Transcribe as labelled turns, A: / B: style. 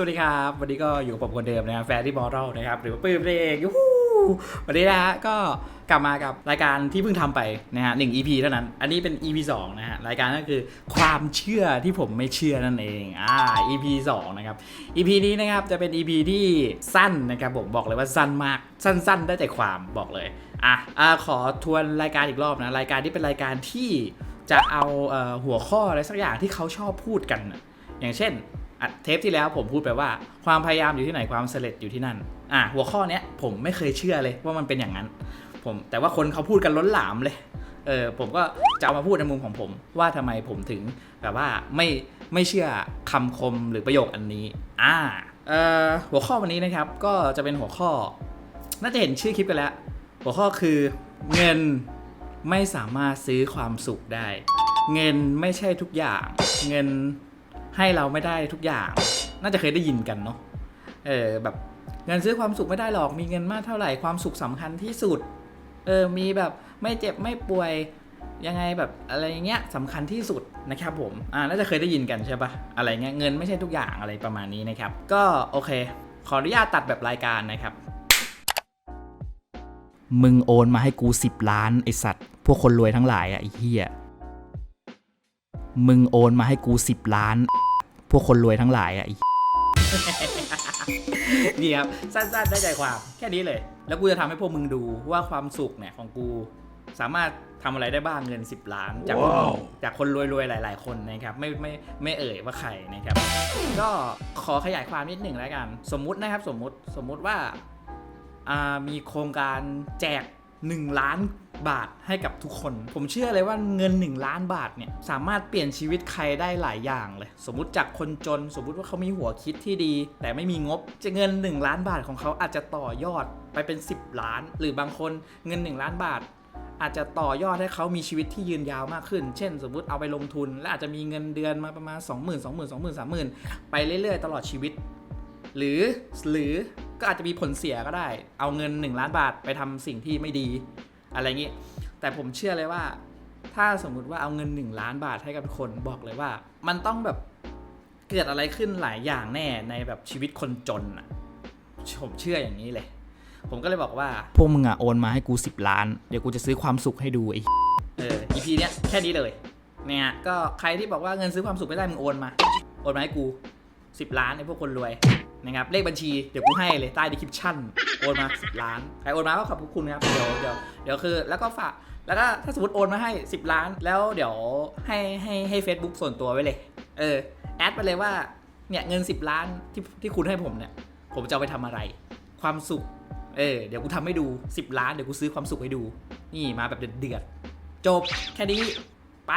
A: สวัสดีครับ วันนี้ก็อยู่กับผมคนเดิมนะครับแฟนที่มอรัลนะครับหรือว่าปื้มเองยูฮูวันนี้นะฮะก็กลับมากับรายการที่เพิ่งทำไปนะฮะหนึ่ง EP เท่านั้น อันนี้เป็น EP 2นะฮะรายการก็คือความเชื่อที่ผมไม่เชื่อนั่นเองอ่า EP 2นะครับ EP นี้นะครับจะเป็น EP ที่สั้นนะครับผมบอกเลยว่าสั้นมากสั้น ๆ ได้ใจความบอกเลยอะอ่าขอทวนรายการอีกรอบนะรายการที่เป็นรายการที่จะเอาเอหัวข้ออะไรสักอย่างที่เขาชอบพูดกัน อย่างเช่น อะเทปที่แล้วผมพูดไปว่า ความพยายามอยู่ที่ไหนความสำเร็จอยู่ที่นั่น อะหัวข้อเนี้ยผมไม่เคยเชื่อเลยว่ามันเป็นอย่างนั้น ผมแต่ว่าคนเขาพูดกันล้นหลามเลย เออผมก็จะเอามาพูดในมุมของผม ว่าทำไมผมถึงแบบว่าไม่ไม่เชื่อคำคมหรือประโยคอันนี้ อ่าเอ่อหัวข้อวันนี้นะครับก็จะเป็นหัวข้อ น่าจะเห็นชื่อคลิปกันแล้ว หัวข้อคือเงินไม่สามารถซื้อความสุขได้ เงินไม่ใช่ทุกอย่าง เงิน ให้เราไม่ได้ทุกอย่าง น่าจะเคยได้ยินกันเนาะเออแบบเงินซื้อความสุขไม่ได้หรอกมีเงินมากเท่าไหร่ความสุขสำคัญที่สุดเออมีแบบไม่เจ็บไม่ป่วยยังไงแบบอะไรเงี้ยสำคัญที่สุดนะครับผมอ่าน่าจะเคยได้ยินกันใช่ปะอะไรเงี้ยเงินไม่ใช่ทุกอย่างอะไรประมาณนี้นะครับ ก็โอเค ขออนุญาตตัดแบบรายการนะครับ มึงโอนมาให้กูสิบล้านไอสัตว์ พวกคนรวยทั้งหลายอะไอ้เหี้ยมึงโอนมาให้กูสิบล้าน พวกคนรวยทั้งหลายอะไอ้นี่ครับ สั้นๆได้ใจความแค่นี้เลย แล้วกูจะทำให้พวกมึงดูว่าความสุขเนี่ยของกูสามารถทำอะไรได้บ้างเงิน 10 ล้าน จากพวกมึงจากคนรวยๆหลาย ๆ คนนะครับ ไม่ไม่ไม่เอ่ยว่าใครนะครับ ก็ขอขยายความนิดหนึ่งแล้วกัน สมมุตินะครับสมมุติสมมุติว่าอ่ามีโครงการแจก 1 ล้าน บาทให้กับทุกคน ผมเชื่อเลยว่าเงิน 1 ล้านบาทเนี่ยสามารถเปลี่ยนชีวิตใครได้หลายอย่างเลย สมมุติจากคนจน สมมุติว่าเขามีหัวคิดที่ดี แต่ไม่มีงบจะเงิน 1 ล้านบาทของเขาอาจจะต่อยอดไปเป็น 10 ล้าน หรือบางคนเงิน 1 ล้านบาทอาจจะต่อยอดให้เขามีชีวิตที่ยืนยาวมากขึ้น เช่น สมมุติเอาไปลงทุน และอาจจะมีเงินเดือนมาประมาณ 20,000 20,000 20,000 30,000 ไปเรื่อยๆ ตลอดชีวิต หรือหรือก็อาจจะมีผลเสียก็ได้ เอาเงิน 1 ล้านบาทไปทำสิ่งที่ไม่ดี อะไรอย่างนี้ แต่ผมเชื่อเลยว่า ถ้าสมมุติว่าเอาเงิน 1 ล้านบาทให้กับคนบอกเลยว่า มันต้องแบบเกิดอะไรขึ้นหลายอย่างแน่ในแบบชีวิตคนจนอะผมเชื่ออย่างนี้เลย ผมก็เลยบอกว่าพวกมึงอะโอนมาให้กู 10 ล้าน เดี๋ยวกูจะซื้อความสุขให้ดูไอ้เออ EP เนี้ยแค่นี้เลยเนี่ยก็ใครที่บอกว่าเงินซื้อความสุขไม่ได้มึงโอนมา โอนมาให้กู 10 ล้านไอ้พวกคนรวย นะครับเลขบัญชีเดี๋ยวกูให้เลยใต้ดีคริปชั่นโอนมา10ล้านใครโอนมาก็ขอบคุณครับเดี๋ยวเดี๋ยวเดี๋ยวคือแล้วก็ฝากแล้วก็ถ้าสมมติโอนมาให้ 10 ล้าน แล้วเดี๋ยวให้ให้ให้ Facebook ส่วนตัวไว้เลย เออแอดไปเลยว่าเนี่ยเงิน 10 ล้านที่ที่คุณให้ผมเนี่ย ผมจะเอาไปทำอะไร ความสุข เออเดี๋ยวกูทำให้ดู 10 ล้านเดี๋ยวกูซื้อความสุขให้ดู นี่มาแบบเดือดๆจบแค่นี้ไป